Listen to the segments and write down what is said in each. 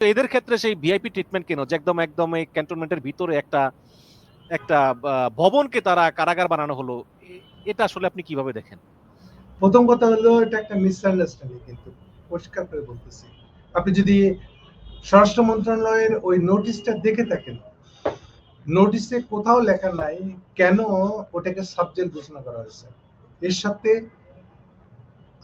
তো এদের ক্ষেত্রে সেই ভিআইপি ট্রিটমেন্ট কেন? যে একদম একদম এই ক্যান্টনমেন্টের ভিতরে একটা একটা ভবনকে তারা কারাগার বানানো হলো এটা আসলে আপনি কীভাবে দেখেন? প্রথম কথা হলো, এটা একটা মিসআন্ডারস্ট্যান্ডিং কিন্তু, পরিষ্কার করে বলতেছি। আপনি যদি স্বরাষ্ট্র মন্ত্রণালয়ের ওই নোটিশটা দেখে থাকেন নোটিশে কোথাও লেখা নাই কেন ওটাকে সাবজেক্ট ঘোষণা করা হয়েছে। এর সাথে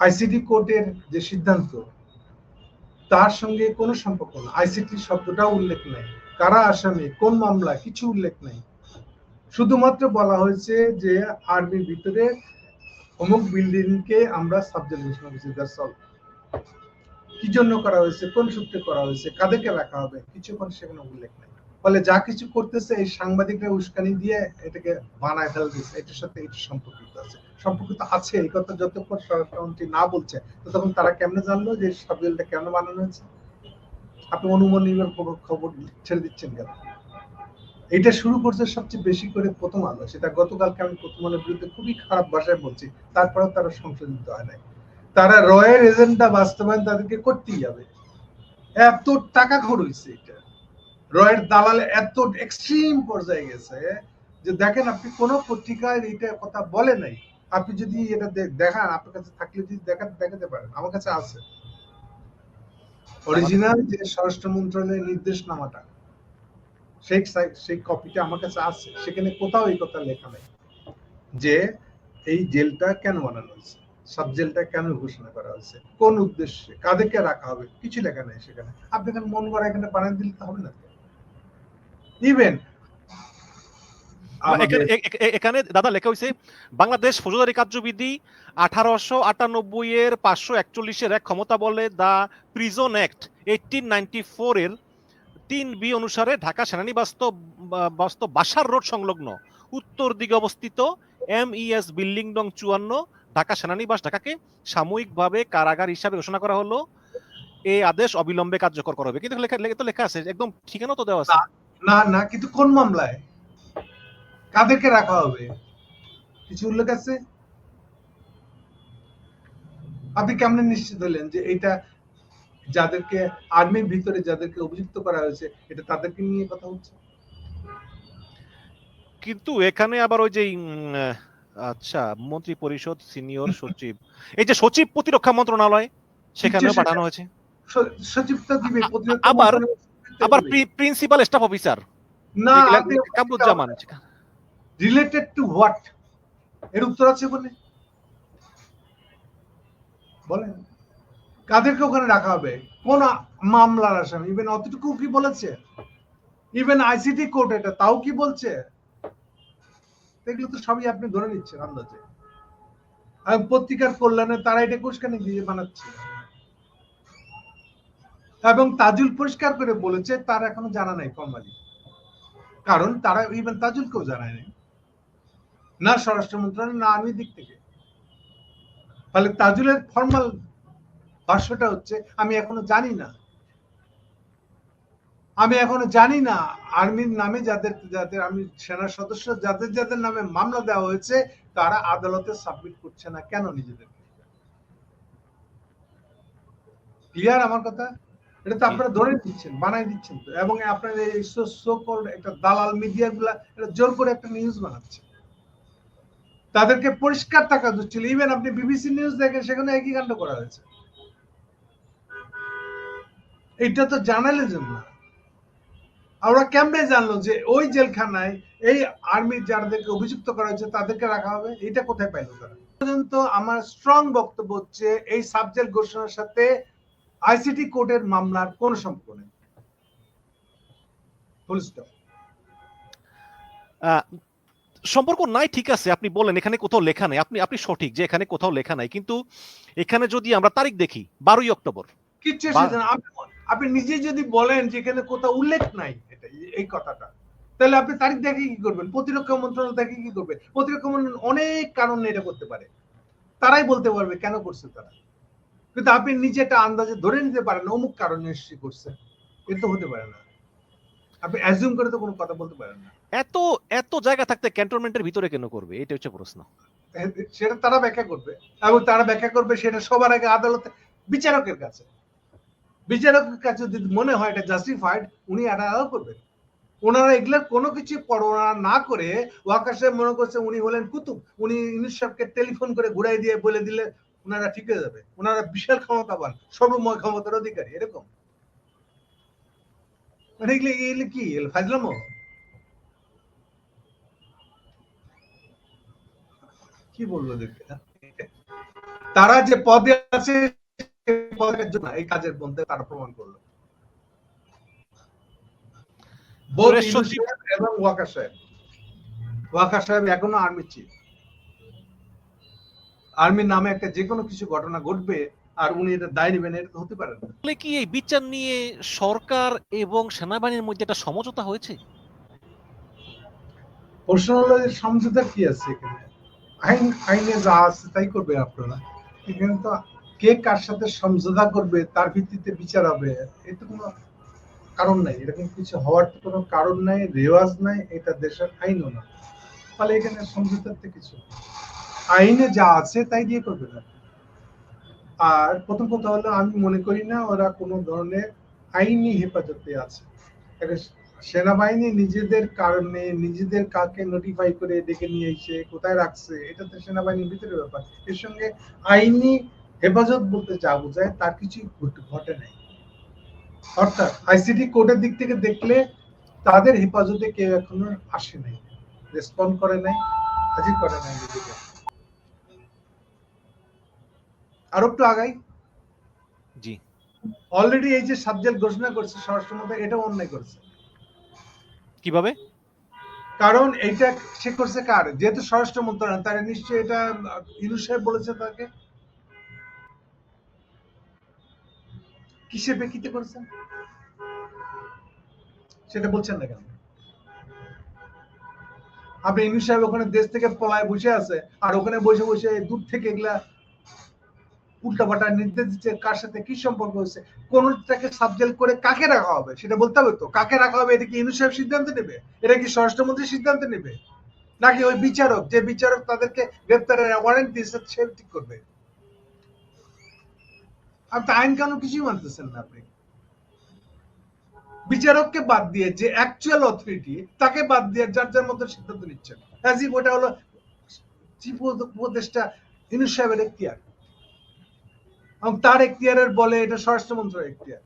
আইসিডি কোর্টের যে সিদ্ধান্ত তার সঙ্গে কোনো সম্পর্ক না। আইসিটি শব্দটাও উল্লেখ নাই। কারা আসামি, কোন মামলা, কিছু উল্লেখ নাই। শুধুমাত্র বলা হয়েছে যে আর্মির ভিতরে অমুক বিল্ডিং কে আমরা সাবজেক্ট ঘোষণা করছি দ্যাটস কি জন্য করা হয়েছে, কোন সূত্রে করা হয়েছে, কাদেরকে রাখা হবে, কিছু কোনো সেখানে উল্লেখ নেই। ফলে যা কিছু করতেছে, এই সাংবাদিকরা উস্কানি দিয়ে এটাকে বানায় ফেল দিচ্ছে এটার সাথে এটা সম্পর্কিত আছে। সম্পর্কিত আছে, এই কথা যতক্ষণ স্বরাষ্ট্রমন্ত্রী না বলছে, ততক্ষণ তারা কেমনে জানলো যে সাবজেক্টটা কেন বানানো হয়েছে? আপনি অনুমান নির্ভর খবর ছেড়ে দিচ্ছেন কেন? এটা শুরু করছে সবচেয়ে বেশি করে প্রথম আলো, সেটা গতকালকে আমি প্রথম আলোর বিরুদ্ধে খুবই খারাপ ভাষায় বলছি, তারপরেও তারা সংশোধিত হয় নাই। তারা রয়ের এজেন্ডা বাস্তবায়ন তাদেরকে করতেই যাবে এত টাকা খরচ এটা। রয়ের দালাল এত এক্সট্রিম পর্যায়ে গেছে যে দেখেন আপনি কোন পত্রিকায় এইটা কথা বলে নাই। আপনি যদি এটা দেখান, আপনার কাছে থাকলে যদি দেখান দেখাতে পারেন, আমার কাছে আছে। অরিজিনাল যে স্বরাষ্ট্র মন্ত্রণালয়ের নির্দেশনামাটা, সেই সাই- কপিটা আমার কাছে আছে। সেখানে কোথাও এই কথা লেখা নেই যে এই জেলটা কেন বানানো হয়েছে, সাব জেলটা কেন ঘোষণা করা হয়েছে, কোন উদ্দেশ্যে, কাদেরকে রাখা হবে, কিছু লেখা নেই সেখানে। আপনি এখানে মন করা এখানে বানিয়ে দিলে হবে না। ইভেন এখানে দাদা লেখা হয়েছে বাংলাদেশ ফৌজদারি কার্যবিধি আঠারোশো আটানব্বই এর পাঁচশো একচল্লিশের এক ক্ষমতা বলে the prison act eighteen ninety four এর তিন বি অনুসারে ঢাকা সেনানিবাস বাস্তব বাসার রোড সংলগ্ন উত্তর দিকে অবস্থিত এম ইএস বিল্ডিং নং চুয়ান্ন ঢাকা সেনানিবাস ঢাকাকে সাময়িকভাবে কারাগার হিসাবে ঘোষণা করা হলো। এই আদেশ অবিলম্বে কার্যকর করা হবে। কিন্তু লেখা লেখা- তো লেখা আছে একদম ঠিকানা তো দেওয়া আছে। না না কিন্তু কোন মামলায়? কাদেরকে রাখা হবে? কিছু উল্লেখ আছে? আপনি কেমন নিশ্চিত হলেন যে এটা যাদেরকে আর্মির ভিতরে যাদেরকে অভিযুক্ত করা হয়েছে এটা তাদেরকে নিয়ে কথা হচ্ছে? কিন্তু এখানে আবার ওই যে আচ্ছা মন্ত্রী পরিষদ সিনিয়র সচিব। এই যে সচিব প্রতিরক্ষা মন্ত্রণালয় সেখানেও সেটা- পাঠানো হয়েছে। স- সচিবটা দিবে আবার- আবার প্রিন্সিপাল স্টাফ অফিসার। না কামরুজ্জামান রিলেটেড টু হোয়াট এর উত্তর আছে বলে? বলেন। কাদেরকে ওখানে রাখা হবে? কোন মামলার আসামি? ইভেন অতটুকু কি বলেছে? ইভেন আইসিটি কোর্ট এটা তাও কি বলছে? এগুলো তো সবই আপনি ধরে নিচ্ছেন আন্দাজে। পত্রিকার কল্যাণে তারা এটা কোষখানে দিয়ে বানাচ্ছে। এবং তাজুল পরিষ্কার করে বলেছে, তার এখনও জানা নাই ফর্মালি কারণ তারা ইভেন তাজুলকেও জানায় নাই না স্বরাষ্ট্র মন্ত্রণালয়, না আর্মির দিক থেকে। ফলে তাজুলের ফর্মাল ভাষ্যটা হচ্ছে, আমি এখনও জানি না। আমি এখনও জানি না আর্মির নামে যাদের যাদের, আমি সেনা সদস্য, যাদের যাদের নামে মামলা দেওয়া হয়েছে, তারা আদালতে সাবমিট করছে না কেন নিজেদের? ক্লিয়ার আমার কথা? এটা তো আপনারা ধরে দিচ্ছেন বানাই দিচ্ছেন। তো এবং আপনার এই সো কল্ড একটা দালাল মিডিয়া গুলা, এটা জোর করে একটা নিউজ বানাচ্ছে তাদেরকে পরিষ্কার টাকা দিচ্ছিল ইভেন আপনি বিবিসি নিউজ দেখেন, সেখানে একই কাণ্ড করা হয়েছে। এটা তো জার্নালিজম না। আমরা কেমনে জানলো যে ওই জেলখানায় এই আর্মি যাদেরকে অভিযুক্ত করা হয়েছে, তাদেরকে রাখা হবে? এটা কোথায় পাইলো তারা? পর্যন্ত আমার স্ট্রং বক্তব্য হচ্ছে, এই সাবজেক্ট ঘোষণার সাথে আইসিটি কোর্টের মামলার কোন সম্পর্ক নেই। সম্পর্ক নাই ঠিক আছে আপনি বলেন এখানে কোথাও লেখা নাই আপনি আপনি সঠিক যে এখানে কোথাও লেখা নাই কিন্তু এখানে যদি আমরা তারিখ দেখি বারোই অক্টোবর। আপনি নিজে যদি বলেন যে এখানে কোথাও উল্লেখ নাই এই কথাটা তাহলে আপনি তারিখ দেখে কি করবেন? প্রতিরক্ষা মন্ত্রণালয় দেখে কি করবে? প্রতিরক্ষা মন্ত্রণালয় অনেক কারণে এটা করতে পারে। তারাই বলতে পারবে কেন করছে তারা? কিন্তু আপনি নিজে একটা আন্দাজে ধরে নিতে পারেন অমুক কারণে করছে। এটা হতে পারে না। আপনি অ্যাজিউম করে তো কোনো কথা বলতে পারেন না। এত এত জায়গা থাকতে ক্যান্টনমেন্টের ভিতরে কেন করবে? এটা হচ্ছে প্রশ্ন। সেটা তারা ব্যাখ্যা করবে এবং তারা ব্যাখ্যা করবে সেটা সবার আগে আদালতে বিচারকের কাছে। বিচারকের কাছে যদি মনে হয় এটা জাস্টিফাইড উনি এটা করবেন ওনারা এগুলোর কোনো কিছু পরোয়া না করে সাহেব মনে করছে উনি হলেন কুতুব। উনি ইউনুস সাহেবকে টেলিফোন করে ঘুরাই দিয়ে বলে দিলে ওনারা ঠিক হয়ে যাবে। ওনারা বিশাল ক্ষমতাবান সর্বময় ক্ষমতার অধিকারী এরকম। মানে এগুলো এগুলো কি? ফাজলামো? কি দেখে? তারা যে পদে আছে পদের জন্য এই কাজের মধ্যে তারা প্রমাণ করল। এবং সাহেব। সাহেব এখনও আর্মি চিফ আর্মির নামে একটা যে কোনো কিছু ঘটনা ঘটবে আর উনি এটা দায় নেবেন এটা তো হতে পারে না। তাহলে কি এই বিচার নিয়ে সরকার এবং সেনাবাহিনীর মধ্যে একটা সমঝোতা হয়েছে? প্রশ্ন হলো যে সমঝোতা কি আছে এখানে? আইন আইনে যা আছে তাই করবে আপনারা। এখানে তো কে কার সাথে সমঝোতা করবে তার ভিত্তিতে বিচার হবে এটা কোনো কারণ নাই। এরকম কিছু হওয়ার তো কোনো কারণ নাই রেওয়াজ নাই এটা দেশের আইনও না। ফলে এখানে সমঝোতার তো কিছু আইনে যা আছে তাই দিয়ে করবে না। আর প্রথম কথা হলো, আমি মনে করি না ওরা কোনো ধরনের আইনি হেফাজতে আছে। সেনাবাহিনী নিজেদের কারণে নিজেদের কাকে নোটিফাই করে ডেকে নিয়ে এসে কোথায় রাখছে, এটা তো সেনাবাহিনীর ভিতরে ব্যাপার। এর সঙ্গে আইনি হেফাজত বলতে যা বোঝায়, তার কিছুই ঘট- নাই। অর্থাৎ আইসিটি কোর্টের দিক থেকে দেখলে তাদের হেফাজতে কেউ এখনও আসে নাই রেসপন্ড করে নাই, হাজির করে নাই নিজেকে আর একটু আগাই। জি। অলরেডি এই যে সাবজেক্ট ঘোষণা করছে স্বরাষ্ট্র মন্ত্রী এটাও অন্যায় করছে। কীভাবে? কারণ এইটা সে করছে কার? যেহেতু স্বরাষ্ট্র মন্ত্রণালয় তারা নিশ্চয়ই এটা ইনু সাহেব বলেছে তাকে। কিসের প্রেক্ষিতে করছেন সেটা বলছেন না কেন? আপনি ইনু সাহেব ওখানে দেশ থেকে পলায় বসে আছে আর ওখানে বসে বসে দূর থেকে এগুলা উল্টাপাল্টা নির্দেশ দিচ্ছে কার সাথে কি সম্পর্ক হচ্ছে কোনটাকে সাবজেক্ট করে কাকে রাখা হবে, সেটা বলতে হবে তো? কাকে রাখা হবে, এটা কি ইনু সাহেব সিদ্ধান্ত নেবে? এটা কি স্বরাষ্ট্রমন্ত্রী সিদ্ধান্ত নেবে? নাকি ওই বিচারক, যে বিচারক তাদেরকে গ্রেপ্তারের ওয়ারেন্ট দিয়েছে, সে ঠিক করবে? আপনি আইন কানুন কিছুই মানতেছেন না আপনি। বিচারককে বাদ দিয়ে যে অ্যাকচুয়াল অথরিটি তাকে বাদ দিয়ে যার যার মতো সিদ্ধান্ত নিচ্ছেন। ওটা হলো চিফ উপদেষ্টা ইনু সাহেবের এখতিয়ার। এবং তার এখতিয়ারের বলে এটা স্বরাষ্ট্র মন্ত্রণালয়ের এখতিয়ার।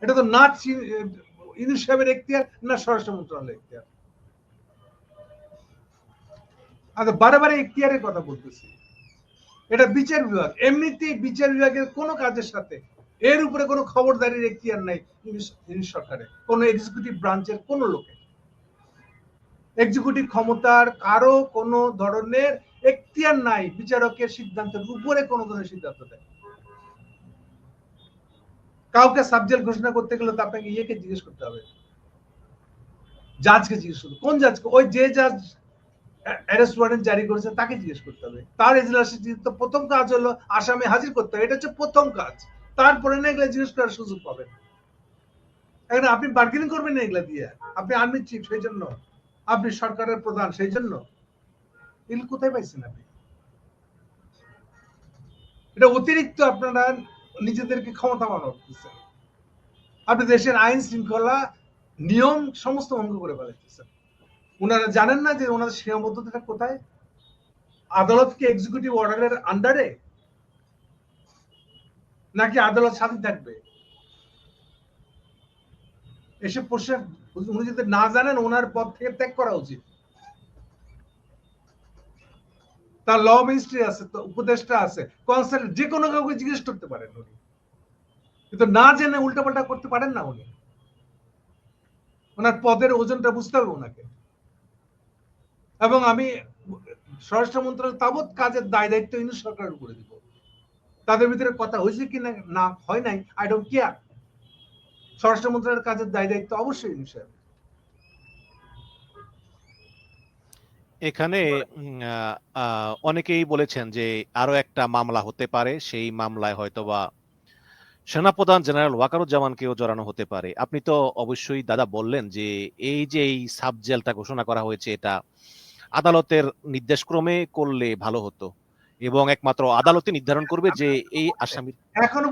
এটা তো না চি- ইনু সাহেবের এখতিয়ার না স্বরাষ্ট্র মন্ত্রণালয়ের এখতিয়ার? আচ্ছা বারে বারে এখতিয়ারের কথা বলতেছি। এটা বিচার বিভাগ। এমনিতেই বিচার বিভাগের কোনো কাজের সাথে এর উপরে কোনো খবরদারির এখতিয়ার নাই সরকারের। কোনো এক্সিকিউটিভ ব্রাঞ্চের কোনো লোকের। এক্সিকিউটিভ ক্ষমতার কারও কোনো ধরনের এখতিয়ার নাই, বিচারকের সিদ্ধান্তের উপরে কোনো ধরনের সিদ্ধান্ত দেয়। কাউকে সাবজেক্ট ঘোষণা করতে গেলে তো আপনাকে ইয়েকে জিজ্ঞেস করতে হবে। জাজকে জিজ্ঞেস করতে কোন জাজকে ওই যে জাজ অ্যারেস্ট ওয়ারেন্ট জারি করেছে তাকে জিজ্ঞেস করতে হবে। তার এজলাসে তো প্রথম কাজ হলো আসামে হাজির করতে হবে। এটা হচ্ছে প্রথম কাজ। তারপরে না এগুলো জিজ্ঞেস করার সুযোগ পাবেন। এখন আপনি বার্গেনিং করবেন না এগুলা দিয়ে। আপনি আর্মি চিফ সেই জন্য। আপনি সরকারের প্রধান, সেই জন্য। এগুলো কোথায় পাইছেন আপনি? এটা অতিরিক্ত আপনারা নিজেদেরকে ক্ষমতা মনে আপনি দেশের আইন শৃঙ্খলা নিয়ম সমস্ত ভঙ্গ করে ফেলাইতেছেন ওনারা জানেন না যে ওনাদের সীমাবদ্ধতাটা কোথায়? আদালত কি এক্সিকিউটিভ অর্ডারের আন্ডারে নাকি আদালত স্বাধীন থাকবে? এসে প্রশ্ন উনি যদি না জানেন, ওনার পদ থেকে ত্যাগ করা উচিত। তার ল মিনিস্ট্রি আছে উপদেষ্টা আছে কনসাল্ট যে কোনো কাউকে জিজ্ঞেস করতে পারেন উনি। কিন্তু না জেনে উল্টাপাল্টা করতে পারেন না উনি। ওনার পদের ওজনটা বুঝতে হবে ওনাকে। এবং আমি স্বরাষ্ট্র মন্ত্রণালয় তাবৎ কাজের দায় দায়িত্ব ইনু সরকারের উপরে দিব। তাদের ভিতরে কথা হয়েছে কি না, হয় নাই আই ডোন্ট কেয়ার স্বরাষ্ট্র মন্ত্রণালয়ের কাজের দায় দায়িত্ব অবশ্যই ইনু এখানে অনেকেই বলেছেন যে আরও একটা মামলা হতে পারে সেই মামলায় হয়তোবা সেনাপ্রধান জেনারেল ওয়াকারুজ্জামানকেও জড়ানো হতে পারে। আপনি তো অবশ্যই দাদা বললেন যে এই যে এই সাবজেলটা ঘোষণা করা হয়েছে এটা আদালতের নির্দেশক্রমে করলে ভালো হতো এবং একমাত্র আদালতে নির্ধারণ করবে যে এই আসামির এখনও